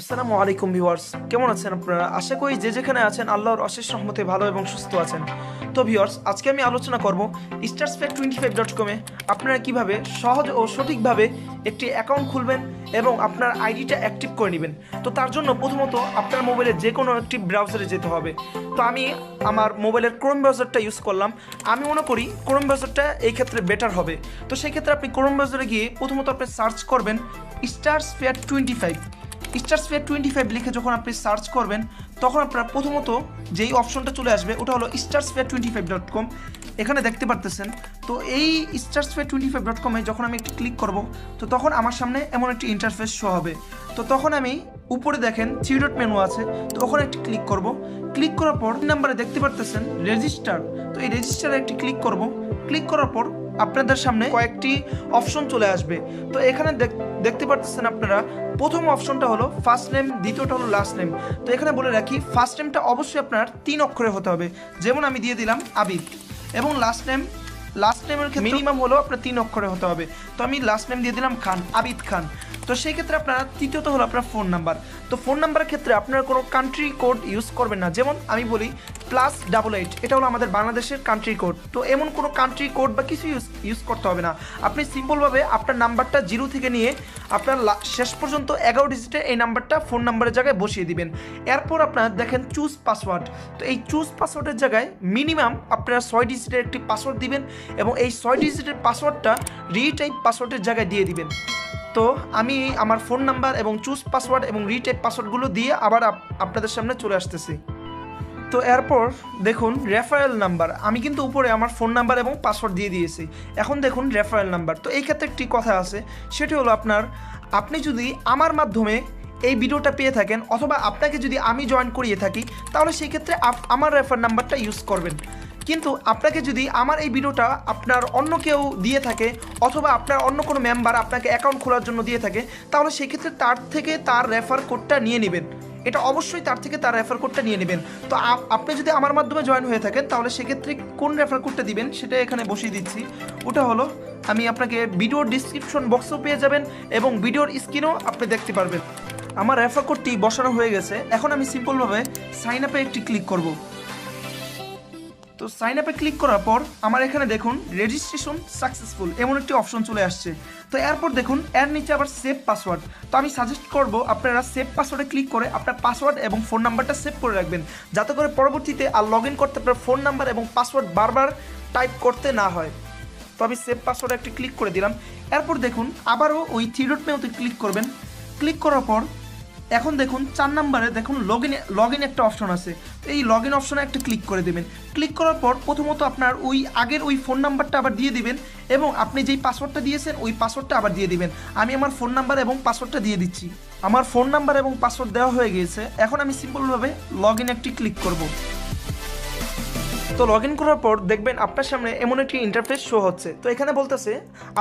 আসসালামু আলাইকুম ভিউয়ার্স, কেমন আছেন আপনারা? আশা করি যে যেখানে আছেন আল্লাহর অশেষ রহমতে ভালো এবং সুস্থ আছেন। তো ভিউয়ার্স, আজকে আমি আলোচনা করব stars fair twenty five dot কমে আপনারা কীভাবে সহজ ও সঠিকভাবে একটি অ্যাকাউন্ট খুলবেন এবং আপনার আইডিটা অ্যাক্টিভ করে নেবেন। তো তার জন্য প্রথমত আপনার মোবাইলে যে কোনো একটি ব্রাউজারে যেতে হবে। তো আমি আমার মোবাইলের ক্রোম ব্রাউজারটা ইউজ করলাম। আমি মনে করি ক্রোম ব্রাউজারটা এই ক্ষেত্রে বেটার হবে। তো সেই ক্ষেত্রে আপনি ক্রোম ব্রাউজারে গিয়ে প্রথমত আপনি সার্চ করবেন stars fair twenty five stars fair twenty five লিখে যখন আপনি সার্চ করবেন, তখন আপনার প্রথমত যেই অপশনটা চলে আসবে, ওটা হলো stars fair twenty five dot com এখানে দেখতে পারতেছেন, তো এই stars fair twenty five dot কমে যখন আমি একটি ক্লিক করব, তো তখন আমার সামনে এমন একটি ইন্টারফেস শো হবে। তো তখন আমি উপরে দেখেন থ্রি ডট মেনু আছে, তো ওখানে একটি ক্লিক করব। ক্লিক করার পর নাম্বারে দেখতে পারতেছেন রেজিস্টার তো এই রেজিস্টারে একটি ক্লিক করব। ক্লিক করার পর আপনাদের সামনে কয়েকটি অপশন চলে আসবে। তো এখানে দেখ- দেখতে পাচ্ছেন আপনারা, প্রথম অপশনটা হলো ফার্স্ট নেম দ্বিতীয়টা হলো লাস্ট নেম তো এখানে বলে রাখি ফার্স্ট নেমটা অবশ্যই আপনার তিন অক্ষরে হতে হবে। যেমন আমি দিয়ে দিলাম আবিদ। এবং লাস্ট নেম লাস্ট নেমের ক্ষেত্রে মিনিমাম হলো আপনার তিন অক্ষরে হতে হবে। তো আমি লাস্ট নেম দিয়ে দিলাম খান, আবিদ খান। তো সেই ক্ষেত্রে আপনারা তৃতীয়ত হলো আপনার ফোন নাম্বার তো ফোন নাম্বারের ক্ষেত্রে আপনারা কোনো কান্ট্রি কোড ইউজ করবেন না। যেমন আমি বলি প্লাস ডাবল এইট এটা হলো আমাদের বাংলাদেশের কান্ট্রি কোড তো এমন কোনো কান্ট্রি কোড বা কিছু ইউজ ইউজ করতে হবে না। আপনি সিম্পলভাবে আপনার নাম্বারটা জিরো থেকে নিয়ে আপনার শেষ পর্যন্ত এগারো ডিজিটে এই নাম্বারটা ফোন নাম্বারের জায়গায় বসিয়ে দিবেন। এরপর আপনার দেখেন চুজ পাসওয়ার্ড তো এই চুজ পাসওয়ার্ডের জায়গায় মিনিমাম আপনারা ছয় ডিজিটের একটি পাসওয়ার্ড দিবেন এবং এই ছয় ডিজিটের পাসওয়ার্ডটা রিটাইপ পাসওয়ার্ডের জায়গায় দিয়ে দিবেন। তো আমি আমার ফোন নাম্বার এবং চুজ পাসওয়ার্ড এবং রিটাইপ পাসওয়ার্ডগুলো দিয়ে আবার আপ- আপনাদের সামনে চলে আসতেছি। তো এরপর দেখুন রেফারেল নাম্বার আমি কিন্তু উপরে আমার ফোন নাম্বার এবং পাসওয়ার্ড দিয়ে দিয়েছি। এখন দেখুন রেফারেল নাম্বার তো এই ক্ষেত্রে একটি কথা আছে, সেটি হলো আপনার, আপনি যদি আমার মাধ্যমে এই ভিডিওটা পেয়ে থাকেন, অথবা আপনাকে যদি আমি জয়েন করিয়ে থাকি, তাহলে সেই ক্ষেত্রে আমার রেফার নাম্বারটা ইউজ করবেন। কিন্তু আপনাকে যদি আমার এই ভিডিওটা আপনার অন্য কেউ দিয়ে থাকে, অথবা আপনার অন্য কোনো মেম্বার আপনাকে অ্যাকাউন্ট খোলার জন্য দিয়ে থাকে, তাহলে সেক্ষেত্রে তার থেকে তার রেফার কোডটা নিয়ে নেবেন। এটা অবশ্যই তার থেকে তার রেফার কোডটা নিয়ে নেবেন। তো আপনি যদি আমার মাধ্যমে জয়েন হয়ে থাকেন, তাহলে সেক্ষেত্রে কোন রেফার কোডটা দিবেন সেটা এখানে বসিয়ে দিচ্ছি। ওটা হলো, আমি আপনাকে ভিডিওর ডিসক্রিপশন বক্সও পেয়ে যাবেন এবং ভিডিওর স্ক্রিনও আপনি দেখতে পারবেন। আমার রেফার কোডটি বসানো হয়ে গেছে। এখন আমি সিম্পলভাবে সাইন আপে একটি ক্লিক করব। তো সাইন আপে ক্লিক করার পর আমার এখানে দেখুন রেজিস্ট্রেশন সাকসেসফুল এমন একটি অপশন চলে আসছে। তো এরপর দেখুন, এর নিচে আবার সেভ পাসওয়ার্ড তো আমি সাজেস্ট করব, আপনারা সেভ পাসওয়ার্ডে ক্লিক করে আপনার পাসওয়ার্ড এবং ফোন নাম্বারটা সেভ করে রাখবেন। যাতে করে পরবর্তীতে আর লগ ইন করতে আপনার ফোন নাম্বার এবং পাসওয়ার্ড বারবার টাইপ করতে না হয়। তো আমি সেভ পাসওয়ার্ডে একটি ক্লিক করে দিলাম। এরপর দেখুন, আবারও ওই থ্রি ডট মেউতে ক্লিক করবেন। ক্লিক করার পর এখন দেখুন, চার নাম্বারে দেখুন লগ ইন লগ ইন একটা অপশন আছে। এই লগ ইন অপশনে একটা ক্লিক করে দেবেন। ক্লিক করার পর প্রথমত আপনার ওই আগের ওই ফোন নাম্বারটা আবার দিয়ে দিবেন এবং আপনি যেই পাসওয়ার্ডটা দিয়েছেন, ওই পাসওয়ার্ডটা আবার দিয়ে দিবেন। আমি আমার ফোন নাম্বার এবং পাসওয়ার্ডটা দিয়ে দিচ্ছি। আমার ফোন নাম্বার এবং পাসওয়ার্ড দেওয়া হয়ে গিয়েছে। এখন আমি সিম্পলভাবে লগ ইন একটি ক্লিক করব। তো লগ ইন করার পর দেখবেন আপনার সামনে এমন একটি ইন্টারফেস শো হচ্ছে। তো এখানে বলতেছে,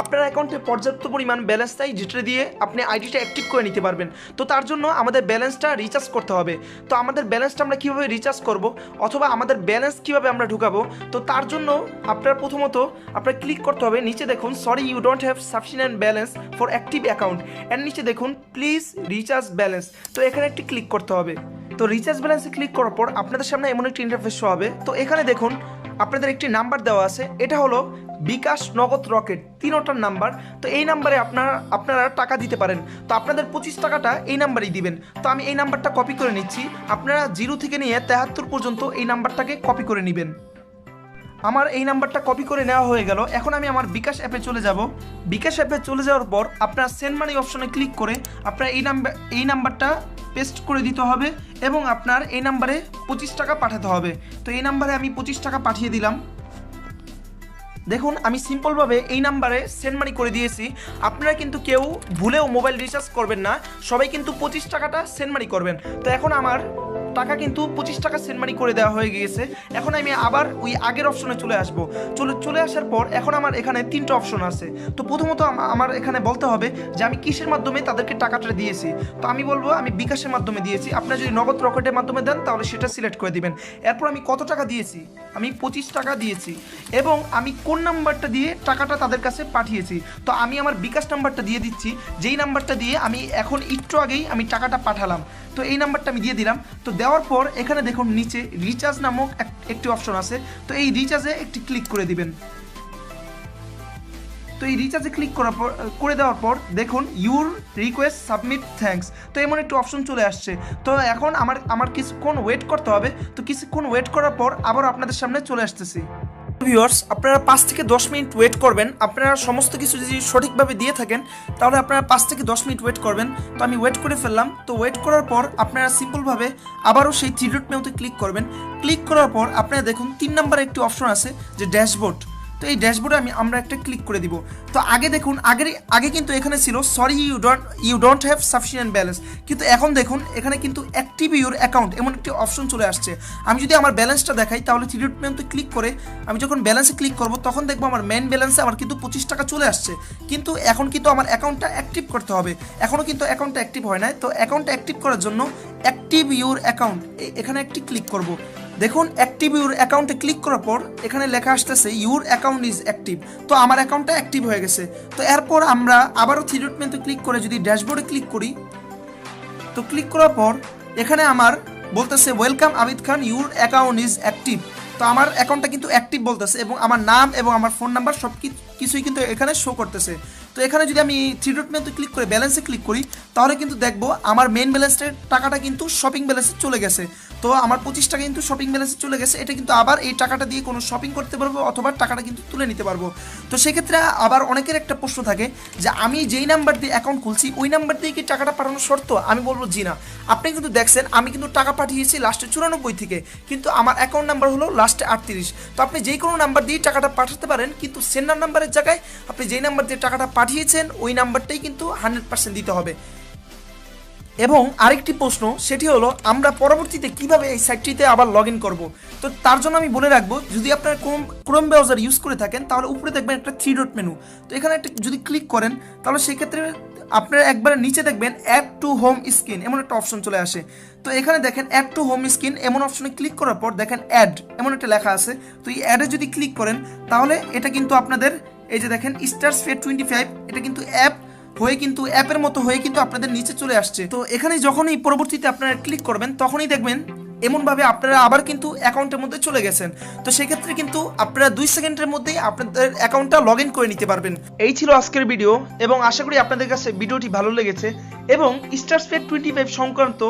আপনার অ্যাকাউন্টে পর্যাপ্ত পরিমাণ ব্যালেন্স তাই যেটা দিয়ে আপনি আইডিটা অ্যাক্টিভ করে নিতে পারবেন। তো তার জন্য আমাদের ব্যালেন্সটা রিচার্জ করতে হবে। তো আমাদের ব্যালেন্সটা আমরা কীভাবে রিচার্জ করব অথবা আমাদের ব্যালেন্স কীভাবে আমরা ঢুকাবো? তো তার জন্য আপনার প্রথমত আপনার ক্লিক করতে হবে, নিচে দেখুন sorry you don't have sufficient balance for active account এর নিচে দেখুন প্লিজ রিচার্জ ব্যালেন্স তো এখানে একটি ক্লিক করতে হবে। তো রিচার্জ ব্যালেন্সে ক্লিক করার পর আপনাদের সামনে এমন একটি ইন্টারফেস শো হবে। তো এখানে দেখুন, আপনাদের একটি নাম্বার দেওয়া আছে। এটা হলো বিকাশ নগদ রকেট, তিনোটার নাম্বার তো এই নাম্বারে আপনারা আপনারা টাকা দিতে পারেন। তো আপনাদের পঁচিশ টাকাটা এই নাম্বারেই দিবেন। তো আমি এই নাম্বারটা কপি করে নিচ্ছি। আপনারা জিরো থেকে নিয়ে তেহাত্তর পর্যন্ত এই নাম্বারটাকে কপি করে নেবেন। আমার এই নাম্বারটা কপি করে নেওয়া হয়ে গেল। এখন আমি আমার বিকাশ অ্যাপে চলে যাব। বিকাশ অ্যাপে চলে যাওয়ার পর আপনার সেন্ড মানি অপশনে ক্লিক করে আপনার এই নাম্বার এই নাম্বারটা পেস্ট করে দিতে হবে এবং আপনার এই নাম্বারে পঁচিশ টাকা পাঠাতে হবে। তো এই নাম্বারে আমি পঁচিশ টাকা পাঠিয়ে দিলাম। দেখুন, আমি সিম্পলভাবে এই নাম্বারে সেন্ড মানি করে দিয়েছি। আপনারা কিন্তু কেউ ভুলেও মোবাইল রিচার্জ করবেন না। সবাই কিন্তু পঁচিশ টাকাটা সেন্ড মানি করবেন। তো এখন আমার টাকা কিন্তু পঁচিশ টাকা সেন্ড মানি করে দেওয়া হয়ে গিয়েছে। এখন আমি আবার ওই আগের অপশনে চলে আসব। চলে চলে আসার পর এখন আমার এখানে তিনটা অপশন আছে। তো প্রথমত আমার এখানে বলতে হবে যে আমি কিসের মাধ্যমে তাদেরকে টাকাটা দিয়েছি? তো আমি বলব, আমি বিকাশের মাধ্যমে দিয়েছি। আপনারা যদি নগদ রকেটের মাধ্যমে দেন, তাহলে সেটা সিলেক্ট করে দিবেন। এরপর আমি কত টাকা দিয়েছি? আমি পঁচিশ টাকা দিয়েছি। এবং আমি কোন নাম্বারটা দিয়ে টাকাটা তাদের কাছে পাঠিয়েছি? তো আমি আমার বিকাশ নাম্বারটা দিয়ে দিচ্ছি। যেই নাম্বারটা দিয়ে আমি এখন একটু আগেই আমি টাকাটা পাঠালাম। তো এই নাম্বারটা আমি দিয়ে দিলাম। তো দেওয়ার পর এখানে দেখুন নিচে রিচার্জ নামক এক- একটি অপশন আছে। তো এই রিচার্জে একটি ক্লিক করে দিবেন। তো এই রিচার্জে ক্লিক করার পর, করে দেওয়ার পর দেখুন ইউর রিকোয়েস্ট সাবমিট থ্যাঙ্কস তো এমন একটু অপশন চলে আসছে। তো এখন আমার আমার কিছুক্ষণ ওয়েট করতে হবে। তো কিছুক্ষণ ওয়েট করার পর আবার আপনাদের সামনে চলে আসতেছি। ভিউয়ার্স আপনারা পাঁচ থেকে দশ মিনিট ওয়েট করবেন। আপনারা সমস্ত কিছু যদি সঠিকভাবে দিয়ে থাকেন, তাহলে আপনারা পাঁচ থেকে দশ মিনিট ওয়েট করবেন। তো আমি ওয়েট করে ফেললাম। তো ওয়েট করার পর আপনারা সিম্পলভাবে আবারও সেই থ্রি ডট মেউতে ক্লিক করবেন। ক্লিক করার পর আপনারা দেখুন, তিন নম্বরে একটি অপশন আছে যে ড্যাশবোর্ড তো এই ড্যাশবোর্ডে আমি, আমরা একটা ক্লিক করে দিব। তো আগে দেখুন, আগের, আগে কিন্তু এখানে ছিল sorry you don't you don't have sufficient balance কিন্তু এখন দেখুন, এখানে কিন্তু অ্যাক্টিভ ইউর অ্যাকাউন্ট এমন একটি অপশন চলে আসছে। আমি যদি আমার ব্যালেন্সটা দেখাই, তাহলে থ্রি ডট ক্লিক করে, আমি যখন ব্যালেন্সে ক্লিক করব, তখন দেখব আমার মেন ব্যালেন্সে আমার কিন্তু পঁচিশ টাকা চলে আসছে। কিন্তু এখন কিন্তু আমার অ্যাকাউন্টটা অ্যাক্টিভ করতে হবে। এখনও কিন্তু অ্যাকাউন্টটা অ্যাক্টিভ হয় না তো অ্যাকাউন্টটা অ্যাক্টিভ করার জন্য অ্যাক্টিভ ইউর অ্যাকাউন্ট এখানে একটি ক্লিক করব। দেখুন অ্যাক্টিভ ইউর অ্যাকাউন্টে ক্লিক করার পর এখানে লেখা আসতেছে ইউর অ্যাকাউন্ট ইজ অ্যাক্টিভ তো আমার অ্যাকাউন্টটা অ্যাক্টিভ হয়ে গেছে। তো এরপর আমরা আবারও থ্রি ডট মেনুতে ক্লিক করে যদি ড্যাশবোর্ডে ক্লিক করি, তো ক্লিক করার পর এখানে আমার বলতেছে welcome Abid Khan your account is active তো আমার অ্যাকাউন্টটা কিন্তু অ্যাক্টিভ বলতেছে এবং আমার নাম এবং আমার ফোন নাম্বার সব কিছুই কিন্তু এখানে শো করতেছে। তো এখানে যদি আমি থ্রি ডট মেনুতে ক্লিক করে ব্যালেন্সে ক্লিক করি, তাহলে কিন্তু দেখব আমার মেন ব্যালেন্সের টাকাটা কিন্তু শপিং ব্যালেন্সে চলে গেছে। তো আমার পঁচিশ টাকা কিন্তু শপিং ব্যালেন্সে চলে গেছে, এটা কিন্তু আবার এই টাকাটা দিয়ে কোনো শপিং করতে পারব অথবা টাকাটা কিন্তু তুলে নিতে পারব। তো সেক্ষেত্রে আবার অনেকের একটা প্রশ্ন থাকে যে আমি যেই নাম্বার দিয়ে অ্যাকাউন্ট খুলছি, ওই নাম্বার দিয়ে কি টাকাটা পাঠানোর শর্ত? আমি বলব জি না। আপনি কিন্তু দেখছেন, আমি কিন্তু টাকা পাঠিয়েছি লাস্টে চুরানব্বই থেকে, কিন্তু আমার অ্যাকাউন্ট নাম্বার হলো লাস্টে আটত্রিশ। তো আপনি যেই কোনো নাম্বার দিয়ে টাকাটা পাঠাতে পারেন, কিন্তু সেন্ডার নাম্বারের জায়গায় আপনি যেই নাম্বার দিয়ে টাকাটা পাঠিয়েছেন, ওই নাম্বারটাই কিন্তু হান্ড্রেড পার্সেন্ট দিতে হবে। এবং আরেকটি প্রশ্ন, সেটি হলো, আমরা পরবর্তীতে কীভাবে এই সাইটটিতে আবার লগ ইন করব? তো তার জন্য আমি বলে রাখব, যদি আপনার ক্রোম ক্রোম ব্রাউজার ইউজ করে থাকেন, তাহলে উপরে দেখবেন একটা থ্রি ডট মেনু তো এখানে একটা, যদি ক্লিক করেন, তাহলে সেক্ষেত্রে আপনারা একবারে নিচে দেখবেন অ্যাড টু হোম স্ক্রিন এমন একটা অপশন চলে আসে। তো এখানে দেখেন অ্যাড টু হোম স্ক্রিন এমন অপশনে ক্লিক করার পর দেখেন অ্যাড এমন একটা লেখা আছে। তো এই অ্যাডে যদি ক্লিক করেন, তাহলে এটা কিন্তু আপনাদের এই যে দেখেন স্টার ফেড টোয়েন্টি ফাইভ এটা কিন্তু অ্যাপ হয়ে কিন্তু অ্যাপের মতো হয়ে কিন্তু আপনাদের নিচে চলে আসছে। তো এখানে যখনই পরবর্তীতে আপনারা ক্লিক করবেন, তখনই দেখবেন এমনভাবে আপনারা আবার কিন্তু অ্যাকাউন্টের মধ্যে চলে গেছেন। তো সেক্ষেত্রে কিন্তু আপনারা দুই সেকেন্ডের মধ্যেই আপনাদের অ্যাকাউন্টটা লগ ইন করে নিতে পারবেন। এই ছিল আজকের ভিডিও, এবং আশা করি আপনাদের কাছে ভিডিওটি ভালো লেগেছে, এবং স্টার স্পেড টোয়েন্টি ফাইভ সংক্রান্ত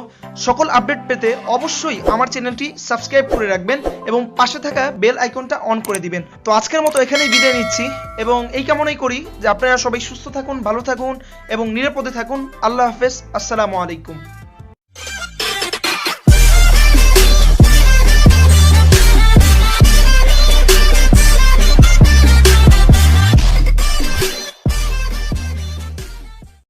সকল আপডেট পেতে অবশ্যই আমার চ্যানেলটি সাবস্ক্রাইব করে রাখবেন, এবং পাশে থাকা বেল আইকনটা অন করে দিবেন। তো আজকের মতো এখানেই বিদায় নিচ্ছি, এবং এই কামনাই করি যে আপনারা সবাই সুস্থ থাকুন, ভালো থাকুন, এবং নিরাপদে থাকুন। আল্লাহ হাফেজ, আসসালামু আলাইকুম।